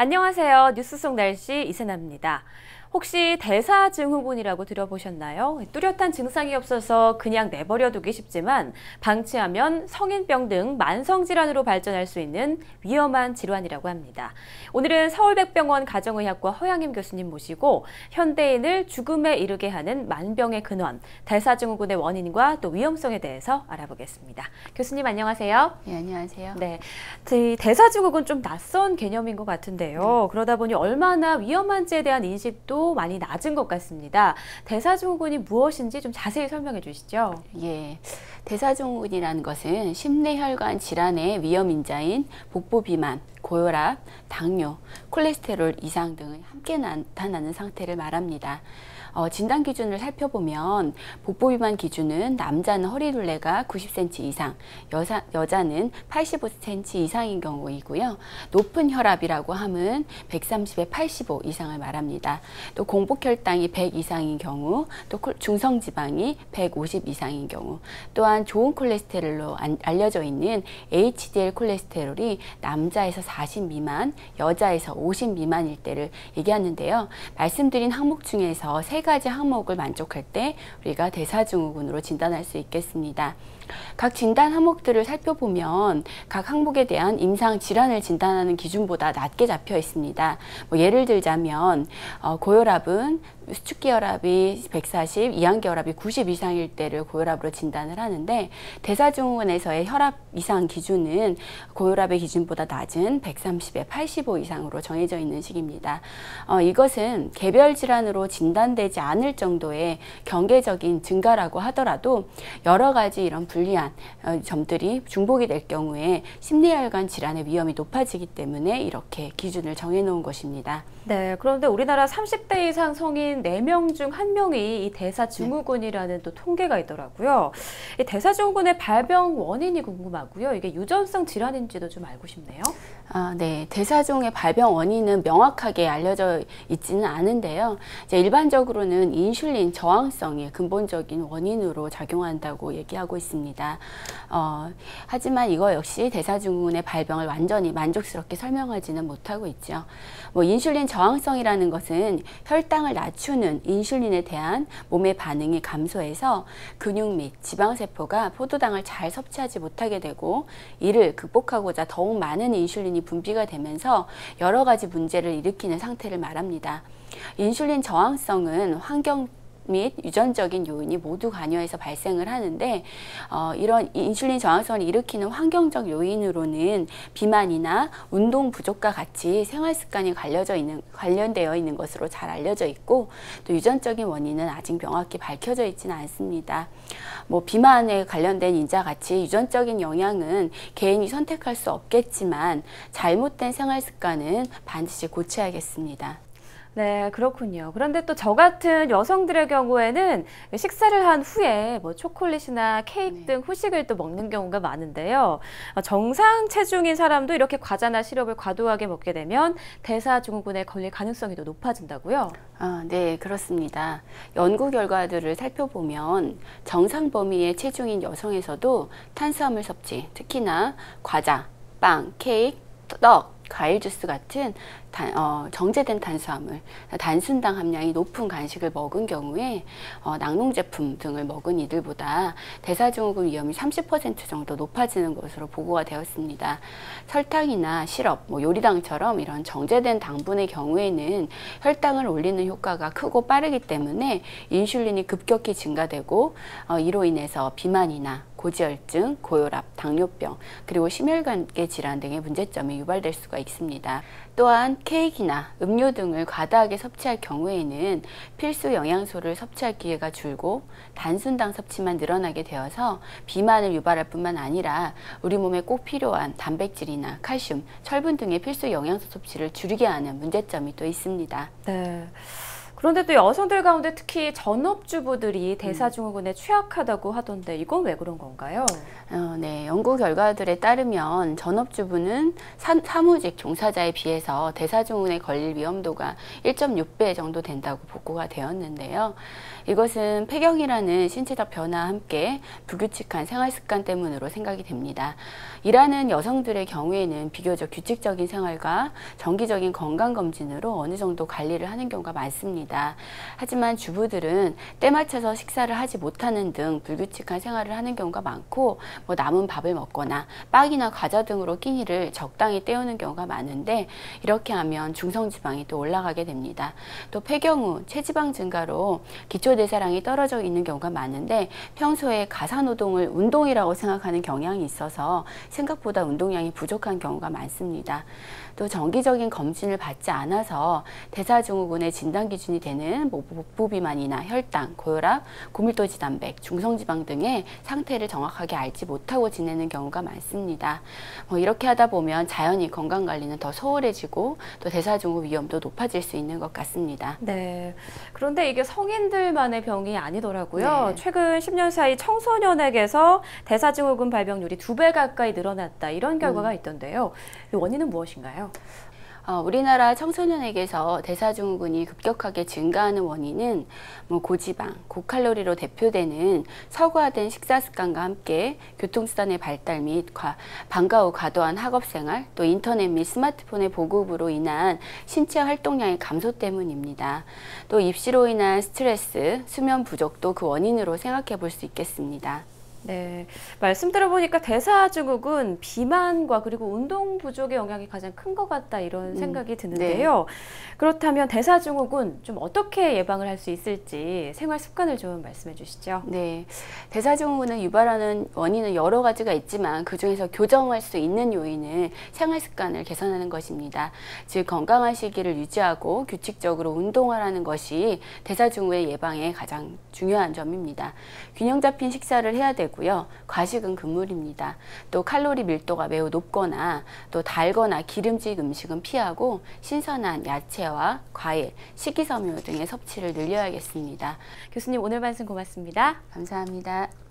안녕하세요. 뉴스 속 날씨 이세나입니다. 혹시 대사 증후군이라고 들어보셨나요? 뚜렷한 증상이 없어서 그냥 내버려두기 쉽지만 방치하면 성인병 등 만성질환으로 발전할 수 있는 위험한 질환이라고 합니다. 오늘은 서울백병원 가정의학과 허양임 교수님 모시고 현대인을 죽음에 이르게 하는 만병의 근원, 대사 증후군의 원인과 또 위험성에 대해서 알아보겠습니다. 교수님 안녕하세요. 네, 안녕하세요. 네, 대사 증후군 좀 낯선 개념인 것 같은데요. 네. 그러다 보니 얼마나 위험한지에 대한 인식도 많이 낮은 것 같습니다. 대사증후군이 무엇인지 좀 자세히 설명해 주시죠. 예. 대사증후군이라는 것은 심내혈관 질환의 위험 인자인 복부 비만, 고혈압, 당뇨, 콜레스테롤 이상 등을 함께 나타나는 상태를 말합니다. 어, 진단 기준을 살펴보면 복부 비만 기준은 남자는 허리 둘레가 90cm 이상, 여자, 여자는 85cm 이상인 경우이고요. 높은 혈압이라고 함은 130에 85 이상을 말합니다. 또 공복혈당이 100 이상인 경우, 또 중성지방이 150 이상인 경우, 또한 좋은 콜레스테롤로 알려져 있는 HDL 콜레스테롤이 남자에서 40 미만, 여자에서 50 미만일 때를 얘기하는데요. 말씀드린 항목 중에서 세 가지 항목을 만족할 때 우리가 대사증후군으로 진단할 수 있겠습니다. 각 진단 항목들을 살펴보면 각 항목에 대한 임상 질환을 진단하는 기준보다 낮게 잡혀 있습니다. 뭐 예를 들자면 어, 고혈압은 수축기혈압이 140, 이항기혈압이 90 이상일 때를 고혈압으로 진단을 하는데 대사증후군에서의 혈압 이상 기준은 고혈압의 기준보다 낮은 130에 85 이상으로 정해져 있는 식입니다. 어, 이것은 개별 질환으로 진단되지 않을 정도의 경계적인 증가라고 하더라도 여러 가지 이런 불리한 어, 점들이 중복이 될 경우에 심리혈관 질환의 위험이 높아지기 때문에 이렇게 기준을 정해놓은 것입니다. 네, 그런데 우리나라 30대 이상 성인 4명 중 1명이 이 대사증후군이라는 네. 또 통계가 있더라고요. 이 대사증후군의 발병 원인이 궁금하고요. 이게 유전성 질환인지도 좀 알고 싶네요. 아, 네. 대사증의 발병 원인은 명확하게 알려져 있지는 않은데요. 이제 일반적으로는 인슐린 저항성이 근본적인 원인으로 작용한다고 얘기하고 있습니다. 어, 하지만 이거 역시 대사증후군의 발병을 완전히 만족스럽게 설명하지는 못하고 있죠. 뭐 인슐린 저항성이라는 것은 혈당을 낮추는 인슐린에 대한 몸의 반응이 감소해서 근육 및 지방세포가 포도당을 잘 섭취하지 못하게 되고 이를 극복하고자 더욱 많은 인슐린이 분비가 되면서 여러 가지 문제를 일으키는 상태를 말합니다. 인슐린 저항성은 환경 및 유전적인 요인이 모두 관여해서 발생을 하는데 어, 이런 인슐린 저항성을 일으키는 환경적 요인으로는 비만이나 운동 부족과 같이 생활 습관이 관련져 있는 관련되어 있는 것으로 잘 알려져 있고 또 유전적인 원인은 아직 명확히 밝혀져 있지는 않습니다. 뭐 비만에 관련된 인자 같이 유전적인 영향은 개인이 선택할 수 없겠지만 잘못된 생활 습관은 반드시 고쳐야겠습니다. 네, 그렇군요. 그런데 또 저 같은 여성들의 경우에는 식사를 한 후에 뭐 초콜릿이나 케이크 네. 등 후식을 또 먹는 경우가 많은데요. 어, 정상 체중인 사람도 이렇게 과자나 시럽을 과도하게 먹게 되면 대사증후군에 걸릴 가능성이 더 높아진다고요? 아, 네, 그렇습니다. 연구 결과들을 살펴보면 정상 범위의 체중인 여성에서도 탄수화물 섭취, 특히나 과자, 빵, 케이크, 떡, 과일 주스 같은 단, 어, 정제된 탄수화물, 단순당 함량이 높은 간식을 먹은 경우에 어, 낙농 제품 등을 먹은 이들보다 대사증후군 위험이 30% 정도 높아지는 것으로 보고가 되었습니다. 설탕이나 시럽, 뭐 요리당처럼 이런 정제된 당분의 경우에는 혈당을 올리는 효과가 크고 빠르기 때문에 인슐린이 급격히 증가되고 어, 이로 인해서 비만이나 고지혈증, 고혈압, 당뇨병, 그리고 심혈관계 질환 등의 문제점이 유발될 수가 있습니다. 또한 케이크나 음료 등을 과다하게 섭취할 경우에는 필수 영양소를 섭취할 기회가 줄고 단순당 섭취만 늘어나게 되어서 비만을 유발할 뿐만 아니라 우리 몸에 꼭 필요한 단백질이나 칼슘, 철분 등의 필수 영양소 섭취를 줄이게 하는 문제점이 또 있습니다. 네. 그런데 또 여성들 가운데 특히 전업주부들이 대사증후군에 취약하다고 하던데 이건 왜 그런 건가요? 어, 네, 연구 결과들에 따르면 전업주부는 사, 사무직 종사자에 비해서 대사증후군에 걸릴 위험도가 1.6배 정도 된다고 보고가 되었는데요. 이것은 폐경이라는 신체적 변화와 함께 불규칙한 생활 습관 때문으로 생각이 됩니다. 일하는 여성들의 경우에는 비교적 규칙적인 생활과 정기적인 건강 검진으로 어느 정도 관리를 하는 경우가 많습니다. 하지만 주부들은 때 맞춰서 식사를 하지 못하는 등 불규칙한 생활을 하는 경우가 많고 뭐 남은 밥을 먹거나 빵이나 과자 등으로 끼니를 적당히 때우는 경우가 많은데 이렇게 하면 중성지방이 또 올라가게 됩니다. 또 폐경 후 체지방 증가로 기초대사량이 떨어져 있는 경우가 많은데 평소에 가사노동을 운동이라고 생각하는 경향이 있어서 생각보다 운동량이 부족한 경우가 많습니다. 또 정기적인 검진을 받지 않아서 대사증후군의 진단 기준이 되는 뭐 복부 비만이나 혈당, 고혈압, 고밀도 지 단백, 중성지방 등의 상태를 정확하게 알지 못하고 지내는 경우가 많습니다. 뭐 이렇게 하다 보면 자연히 건강 관리는 더 소홀해지고 또 대사증후 위험도 높아질 수 있는 것 같습니다. 네. 그런데 이게 성인들만의 병이 아니더라고요. 네. 최근 10년 사이 청소년에게서 대사증후군 발병률이 두 배 가까이 늘어났다 이런 결과가 있던데요. 이 원인은 무엇인가요? 어, 우리나라 청소년에게서 대사증후군이 급격하게 증가하는 원인은 뭐 고지방, 고칼로리로 대표되는 서구화된 식사 습관과 함께 교통수단의 발달 및 과, 방과 후 과도한 학업생활, 또 인터넷 및 스마트폰의 보급으로 인한 신체 활동량의 감소 때문입니다. 또 입시로 인한 스트레스, 수면 부족도 그 원인으로 생각해 볼 수 있겠습니다. 네, 말씀 들어보니까 대사증후군 비만과 그리고 운동 부족의 영향이 가장 큰 것 같다 이런 생각이 드는데요. 그렇다면 대사증후군 좀 어떻게 예방을 할 수 있을지 생활 습관을 좀 말씀해 주시죠. 네, 대사증후군을 유발하는 원인은 여러 가지가 있지만 그 중에서 교정할 수 있는 요인은 생활 습관을 개선하는 것입니다. 즉 건강한 시기를 유지하고 규칙적으로 운동하라는 것이 대사증후의 예방에 가장 중요한 점입니다. 균형 잡힌 식사를 해야 되고요. 과식은 금물입니다. 또 칼로리 밀도가 매우 높거나 또 달거나 기름진 음식은 피하고 신선한 야채와 과일, 식이섬유 등의 섭취를 늘려야겠습니다. 교수님 오늘 말씀 고맙습니다. 감사합니다.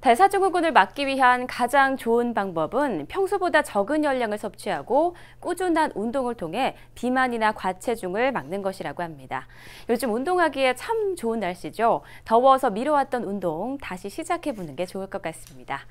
대사증후군을 막기 위한 가장 좋은 방법은 평소보다 적은 열량을 섭취하고 꾸준한 운동을 통해 비만이나 과체중을 막는 것이라고 합니다. 요즘 운동하기에 참 좋은 날씨죠. 더워서 미뤄왔던 운동 다시 시작해보는 게 좋을 것 같습니다.